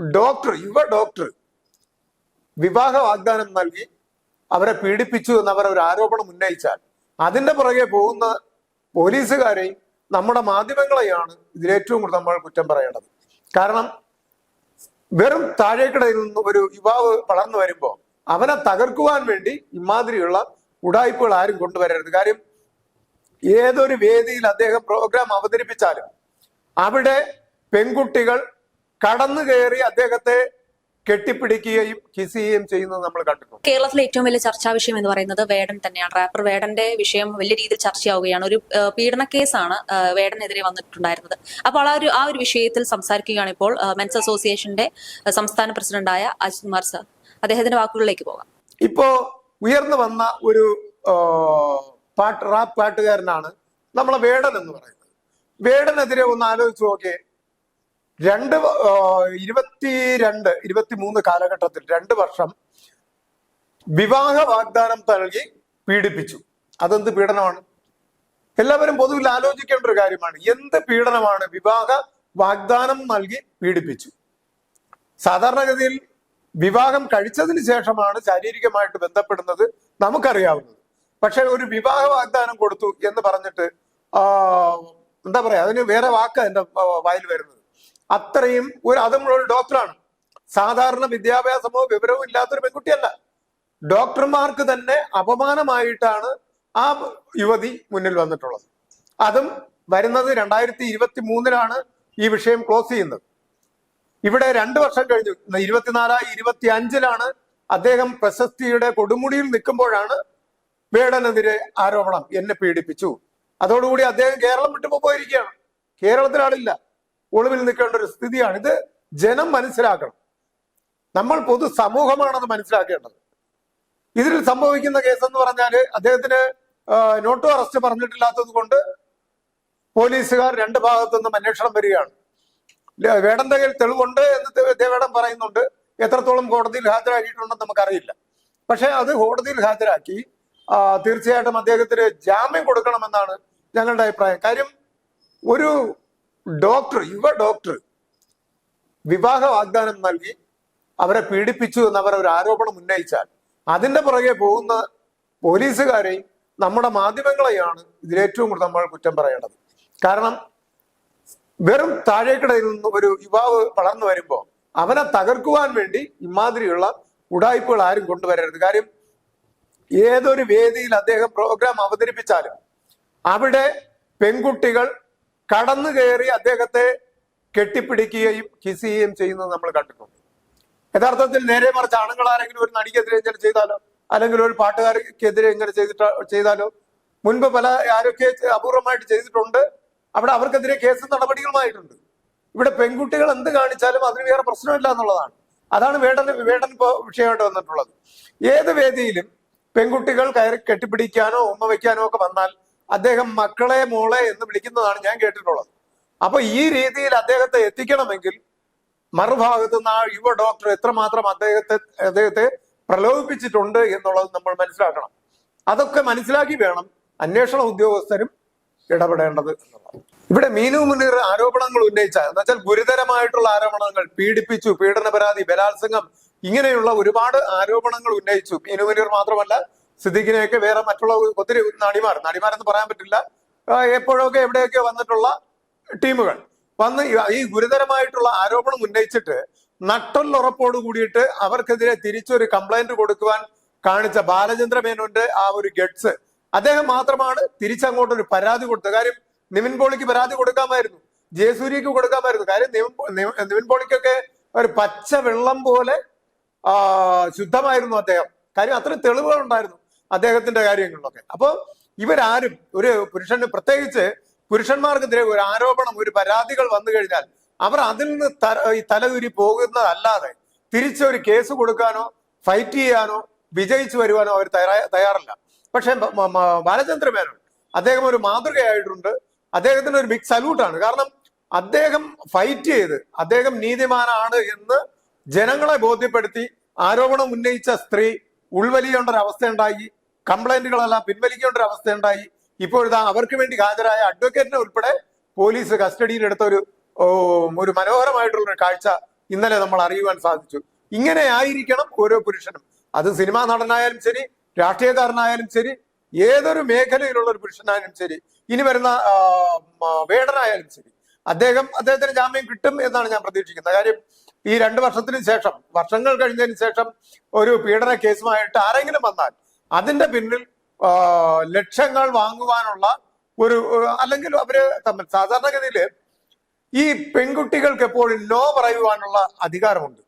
Doctor യുവ doctor വിവാഹ വാഗ്ദാനം നൽകി അവരെ പീഡിപ്പിച്ചു എന്നവർ ഒരു ആരോപണം ഉന്നയിച്ചാൽ അതിന്റെ പുറകെ പോകുന്ന പോലീസുകാരെയും നമ്മുടെ മാധ്യമങ്ങളെയാണ് ഇതിലേറ്റവും കൂടുതൽ നമ്മൾ കുറ്റം പറയേണ്ടത്. കാരണം വെറും താഴേക്കിടയിൽ നിന്ന് ഒരു യുവാവ് വളർന്നു വരുമ്പോൾ അവനെ തകർക്കുവാൻ വേണ്ടി ഇമാതിരിയുള്ള ഉടായ്പകൾ ആരും കൊണ്ടുവരരുത്. കാര്യം ഏതൊരു വേദിയിൽ അദ്ദേഹം പ്രോഗ്രാം അവതരിപ്പിച്ചാലും അവിടെ പെൺകുട്ടികൾ കടന്നു കയറി അദ്ദേഹത്തെ കെട്ടിപ്പിടിക്കുകയും കിസ് ചെയ്യുകയും ചെയ്യുന്നത് നമ്മൾ കണ്ടിട്ടുണ്ട്. കേരളത്തിലെ ഏറ്റവും വലിയ ചർച്ചാ വിഷയം എന്ന് പറയുന്നത് വേടൻ തന്നെയാണ്. റാപ്പർ വേടന്റെ വിഷയം വലിയ രീതിയിൽ ചർച്ചയാവുകയാണ് ഒരു പീഡന കേസാണ് വേടനെതിരെ വന്നിട്ടുണ്ടായിരുന്നത്. അപ്പോൾ ആ ഒരു ആ ഒരു വിഷയത്തിൽ സംസാരിക്കുകയാണ് ഇപ്പോൾ മെൻസ് അസോസിയേഷന്റെ സംസ്ഥാന പ്രസിഡന്റായ അജിത് കുമാർ സർ. അദ്ദേഹത്തിന്റെ വാക്കുകളിലേക്ക് പോകാം. ഇപ്പോ ഉയർന്നു വന്ന ഒരു പാട്ട് റാപ്പ് പാട്ടുകാരനാണ് നമ്മളെ വേടൻ എന്ന് പറയുന്നത്. വേടനെതിരെ ഒന്ന് ആലോചിച്ച് നോക്കിയേ രണ്ട് വ- ആ, ഇരുപത്തിരണ്ട് ഇരുപത്തിമൂന്ന് കാലഘട്ടത്തിൽ രണ്ട് വർഷം വിവാഹ വാഗ്ദാനം നൽകി പീഡിപ്പിച്ചു. അതെന്ത് പീഡനമാണ്? എല്ലാവരും പൊതുവിൽ ആലോചിക്കേണ്ട ഒരു കാര്യമാണ്. എന്ത് പീഡനമാണ് വിവാഹ വാഗ്ദാനം നൽകി പീഡിപ്പിച്ചു? സാധാരണഗതിയിൽ വിവാഹം കഴിച്ചതിന് ശേഷമാണ് ശാരീരികമായിട്ട് ബന്ധപ്പെടുന്നത് നമുക്കറിയാവുന്നത്. പക്ഷെ ഒരു വിവാഹ വാഗ്ദാനം കൊടുത്തു എന്ന് പറഞ്ഞിട്ട് എന്താ പറയാ അതിന് വേറെ വാക്ക് എന്റെ വായിൽ വരുന്നത്. അത്രയും ഒരു അതുമുള്ള ഒരു ഡോക്ടറാണ്. സാധാരണ വിദ്യാഭ്യാസമോ വിവരവും ഇല്ലാത്തൊരു പെൺകുട്ടിയല്ല. ഡോക്ടർമാർക്ക് തന്നെ അപമാനമായിട്ടാണ് ആ യുവതി മുന്നിൽ വന്നിട്ടുള്ളത്. അതും വരുന്നത് രണ്ടായിരത്തി ഇരുപത്തി മൂന്നിലാണ് ഈ വിഷയം ക്ലോസ് ചെയ്യുന്നത്. ഇവിടെ രണ്ടു വർഷം കഴിഞ്ഞു. ഇരുപത്തിനാല് ഇരുപത്തി അഞ്ചിലാണ് അദ്ദേഹം പ്രശസ്തിയുടെ കൊടുമുടിയിൽ നിൽക്കുമ്പോഴാണ് വേടനെതിരെ ആരോപണം എന്നെ പീഡിപ്പിച്ചു. അതോടുകൂടി അദ്ദേഹം കേരളം വിട്ടുപോയിരിക്കുകയാണ് കേരളത്തിലാളില്ല. ഒളിവിൽ നിൽക്കേണ്ട ഒരു സ്ഥിതിയാണ്. ഇത് ജനം മനസ്സിലാക്കണം. നമ്മൾ പൊതു സമൂഹമാണെന്ന് മനസ്സിലാക്കേണ്ടത്. ഇതിൽ സംഭവിക്കുന്ന കേസ് എന്ന് പറഞ്ഞാൽ അദ്ദേഹത്തിന് നോട്ട് അറസ്റ്റ് പറഞ്ഞിട്ടില്ലാത്തത് കൊണ്ട് പോലീസുകാർ രണ്ട് ഭാഗത്തുനിന്നും അന്വേഷണം വരികയാണ്. വേടന്റെ കയ്യിൽ തെളിവുണ്ട് എന്ന് ദേവേടം പറയുന്നുണ്ട്. എത്രത്തോളം കോടതിയിൽ ഹാജരാക്കിയിട്ടുണ്ടെന്ന് നമുക്കറിയില്ല. പക്ഷെ അത് കോടതിയിൽ ഹാജരാക്കി തീർച്ചയായിട്ടും അദ്ദേഹത്തിന് ജാമ്യം കൊടുക്കണമെന്നാണ് ഞങ്ങളുടെ അഭിപ്രായം. കാര്യം ഒരു ഡോക്ടർ യുവ ഡോക്ടർ വിവാഹ വാഗ്ദാനം നൽകി അവരെ പീഡിപ്പിച്ചു എന്നവർ ഒരു ആരോപണം ഉന്നയിച്ചാൽ അതിന്റെ പുറകെ പോകുന്ന പോലീസുകാരെയും നമ്മുടെ മാധ്യമങ്ങളെയാണ് ഇതിലേറ്റവും കൂടുതൽ നമ്മൾ കുറ്റം പറയേണ്ടത്. കാരണം വെറും താഴേക്കിടയിൽ നിന്ന് ഒരു യുവാവ് വളർന്നു വരുമ്പോൾ അവനെ തകർക്കുവാൻ വേണ്ടി ഇമാതിരിയുള്ള ഉടായ്പകൾ ആരും കൊണ്ടുവരരുത്. കാര്യം ഏതൊരു വേദിയിൽ അദ്ദേഹം പ്രോഗ്രാം അവതരിപ്പിച്ചാലും അവിടെ പെൺകുട്ടികൾ കടന്നു കയറി അദ്ദേഹത്തെ കെട്ടിപ്പിടിക്കുകയും കിസ് ചെയ്യുകയും ചെയ്യുന്നത് നമ്മൾ കണ്ടിട്ടുണ്ട്. യഥാർത്ഥത്തിൽ നേരെ മറിച്ച് ആണുങ്ങൾ ആരെങ്കിലും ഒരു നടിക്കെതിരെ ഇങ്ങനെ ചെയ്താലോ? അല്ലെങ്കിൽ ഒരു പാട്ടുകാർക്കെതിരെ എങ്ങനെ ചെയ്തിട്ട് ചെയ്താലോ? മുൻപ് പല ആരൊക്കെ അപൂർവമായിട്ട് ചെയ്തിട്ടുണ്ട്. അവിടെ അവർക്കെതിരെ കേസ് നടപടികളുമായിട്ടുണ്ട്. ഇവിടെ പെൺകുട്ടികൾ എന്ത് കാണിച്ചാലും അതിന് വേറെ പ്രശ്നമില്ല എന്നുള്ളതാണ്. അതാണ് വേടൻ വേടൻ വിഷയമായിട്ട് വന്നിട്ടുള്ളത്. ഏത് വേദിയിലും പെൺകുട്ടികൾ കയറി കെട്ടിപ്പിടിക്കാനോ ഉമ്മ വയ്ക്കാനോ ഒക്കെ വന്നാൽ അദ്ദേഹം മക്കളെ മോളെ എന്ന് വിളിക്കുന്നതാണ് ഞാൻ കേട്ടിട്ടുള്ളത്. അപ്പൊ ഈ രീതിയിൽ അദ്ദേഹത്തെ എത്തിക്കണമെങ്കിൽ മറുഭാഗത്ത് നിന്ന് ആ യുവ ഡോക്ടർ എത്രമാത്രം അദ്ദേഹത്തെ അദ്ദേഹത്തെ പ്രലോഭിപ്പിച്ചിട്ടുണ്ട് എന്നുള്ളത് നമ്മൾ മനസ്സിലാക്കണം. അതൊക്കെ മനസ്സിലാക്കി വേണം അന്വേഷണ ഉദ്യോഗസ്ഥരും ഇടപെടേണ്ടത് ഇവിടെ മീനു മുനീർ ആരോപണങ്ങൾ ഉന്നയിച്ച എന്നുവെച്ചാൽ ഗുരുതരമായിട്ടുള്ള ആരോപണങ്ങൾ പീഡിപ്പിച്ചു പീഡന പരാതി ബലാത്സംഗം ഇങ്ങനെയുള്ള ഒരുപാട് ആരോപണങ്ങൾ ഉന്നയിച്ചു മീനു മുനീർ മാത്രമല്ല സിദ്ദിഖിനെയൊക്കെ വേറെ മറ്റുള്ള ഒത്തിരി നടിമാർ നടിമാരെന്ന് പറയാൻ പറ്റില്ല. എപ്പോഴൊക്കെ എവിടെയൊക്കെ വന്നിട്ടുള്ള ടീമുകൾ. വന്ന് ഈ- ഗുരുതരമായിട്ടുള്ള ആരോപണം ഉന്നയിച്ചിട്ട് നട്ടൊല്ലുറപ്പോട് കൂടിയിട്ട് അവർക്കെതിരെ തിരിച്ചൊരു കംപ്ലൈന്റ് കൊടുക്കുവാൻ കാണിച്ച ബാലചന്ദ്ര മേനോന്റെ ആ ഒരു ഗഡ്സ് അദ്ദേഹം മാത്രമാണ് തിരിച്ചങ്ങോട്ടൊരു പരാതി കൊടുത്തത്. കാര്യം നിവിൻ പോളിക്ക് പരാതി കൊടുക്കാമായിരുന്നു. ജയസൂര്യക്ക് കൊടുക്കാമായിരുന്നു. കാര്യം നിവിൻ പോളിക്കൊക്കെ ഒരു പച്ച വെള്ളം പോലെ ശുദ്ധമായിരുന്നു അദ്ദേഹം. കാര്യം അത്രയും തെളിവുകൾ ഉണ്ടായിരുന്നു അദ്ദേഹത്തിന്റെ കാര്യങ്ങളിലൊക്കെ. അപ്പൊ ഇവരാരും ഒരു പുരുഷന് പ്രത്യേകിച്ച് പുരുഷന്മാർക്കെതിരെ ഒരു ആരോപണം ഒരു പരാതികൾ വന്നു കഴിഞ്ഞാൽ അവർ അതിൽ നിന്ന് ത- ഈ തലകുരി പോകുന്നതല്ലാതെ തിരിച്ചൊരു കേസ് കൊടുക്കാനോ ഫൈറ്റ് ചെയ്യാനോ വിജയിച്ചു വരുവാനോ അവർ തയ്യാ- തയ്യാറല്ല. പക്ഷെ ബാലചന്ദ്ര മേനോൻ അദ്ദേഹം ഒരു മാതൃകയായിട്ടുണ്ട്. അദ്ദേഹത്തിന് ഒരു ബിഗ് സല്യൂട്ടാണ് കാരണം അദ്ദേഹം ഫൈറ്റ് ചെയ്ത് അദ്ദേഹം നീതിമാനാണ് എന്ന് ജനങ്ങളെ ബോധ്യപ്പെടുത്തി ആരോപണം ഉന്നയിച്ച സ്ത്രീ ഉൾവലിയേണ്ട ഒരു അവസ്ഥയുണ്ടായി. കംപ്ലൈന്റുകളെല്ലാം പിൻവലിക്കേണ്ട ഒരു അവസ്ഥയുണ്ടായി. ഇപ്പോഴിതാ അവർക്ക് വേണ്ടി ഹാജരായ അഡ്വക്കേറ്റിനെ ഉൾപ്പെടെ പോലീസ് കസ്റ്റഡിയിൽ എടുത്ത ഒരു ഒരു മനോഹരമായിട്ടുള്ള ഒരു കാഴ്ച ഇന്നലെ നമ്മൾ അറിയുവാൻ സാധിച്ചു. ഇങ്ങനെ ആയിരിക്കണം ഓരോ പുരുഷനും. അത് സിനിമാ നടനായാലും ശരി രാഷ്ട്രീയക്കാരനായാലും ശരി ഏതൊരു മേഖലയിലുള്ള ഒരു പുരുഷനായാലും ശരി ഇനി വരുന്ന വേടനായാലും ശരി. അദ്ദേഹം അദ്ദേഹത്തിന് ജാമ്യം കിട്ടും എന്നാണ് ഞാൻ പ്രതീക്ഷിക്കുന്നത്. കാര്യം ഈ രണ്ട് വർഷത്തിന് ശേഷം വർഷങ്ങൾ കഴിഞ്ഞതിന് ശേഷം ഒരു പീഡന കേസുമായിട്ട് ആരെങ്കിലും വന്നാൽ അതിന്റെ പിന്നിൽ ലക്ഷങ്ങൾ വാങ്ങുവാനുള്ള ഒരു അല്ലെങ്കിൽ അവർ തമ്മിൽ സാധാരണഗതിയിൽ ഈ പെൺകുട്ടികൾക്ക് എപ്പോഴും നോ പറയുവാനുള്ള അധികാരമുണ്ട്.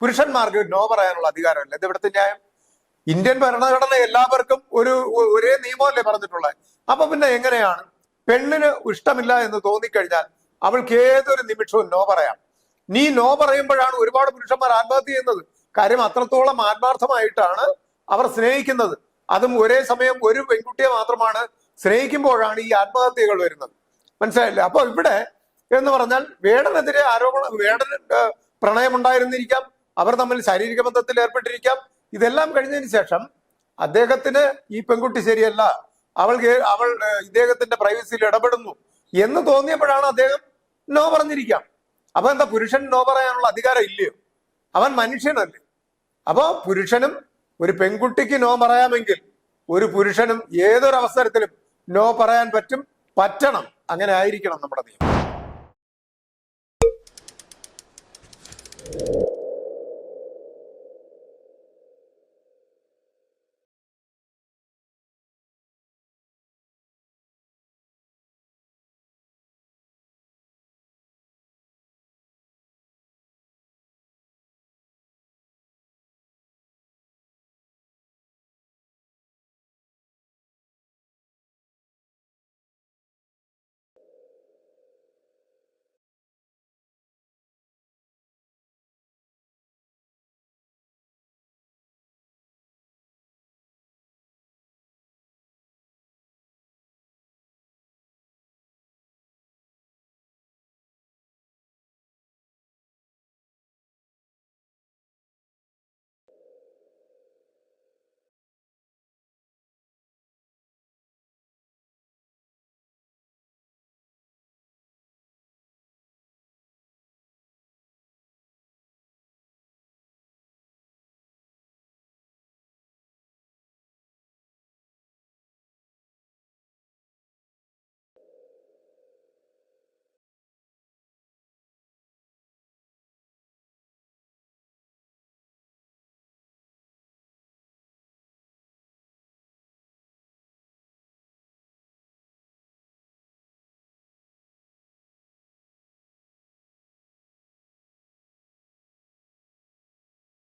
പുരുഷന്മാർക്ക് നോ പറയാനുള്ള അധികാരമില്ല. ഇത് ഇവിടുത്തെ ന്യായം? ഇന്ത്യൻ ഭരണഘടന എല്ലാവർക്കും ഒരു ഒരേ നിയമമല്ലേ പറഞ്ഞിട്ടുള്ളത്. അപ്പൊ പിന്നെ എങ്ങനെയാണ്? പെണ്ണിന് ഇഷ്ടമില്ല എന്ന് തോന്നിക്കഴിഞ്ഞാൽ അവൾക്ക് ഏതൊരു നിമിഷവും നോ പറയാം. നീ നോ പറയുമ്പോഴാണ് ഒരുപാട് പുരുഷന്മാർ ആത്മഹത്യ ചെയ്യുന്നത്. കാര്യം അത്രത്തോളം ആത്മാർത്ഥമായിട്ടാണ് അവർ സ്നേഹിക്കുന്നത്. അതും ഒരേ സമയം ഒരു പെൺകുട്ടിയെ മാത്രമാണ് സ്നേഹിക്കുമ്പോഴാണ് ഈ ആത്മഹത്യകൾ വരുന്നത്. മനസ്സിലായില്ലേ? അപ്പൊ ഇവിടെ എന്ന് പറഞ്ഞാൽ വേടനെതിരെ ആരോപണം പ്രണയം പ്രണയമുണ്ടായിരുന്നിരിക്കാം. അവർ തമ്മിൽ ശാരീരിക ബന്ധത്തിൽ ഏർപ്പെട്ടിരിക്കാം. ഇതെല്ലാം കഴിഞ്ഞതിന് ശേഷം അദ്ദേഹത്തിന് ഈ പെൺകുട്ടി ശരിയല്ല. അവൾ അവൾ ഇദ്ദേഹത്തിന്റെ പ്രൈവസിയിൽ ഇടപെടുന്നു എന്ന് തോന്നിയപ്പോഴാണ് അദ്ദേഹം നോ പറഞ്ഞിരിക്കാം. അപ്പൊ എന്താ പുരുഷൻ നോ പറയാനുള്ള അധികാരം ഇല്ലയോ? അവൻ മനുഷ്യനല്ലേ? അപ്പോ പുരുഷനും ഒരു പെൺകുട്ടിക്ക് നോ പറയാമെങ്കിൽ ഒരു പുരുഷനും ഏതൊരവസരത്തിലും നോ പറയാൻ പറ്റും പറ്റണം. അങ്ങനെ ആയിരിക്കണം നമ്മുടെ നിയമം.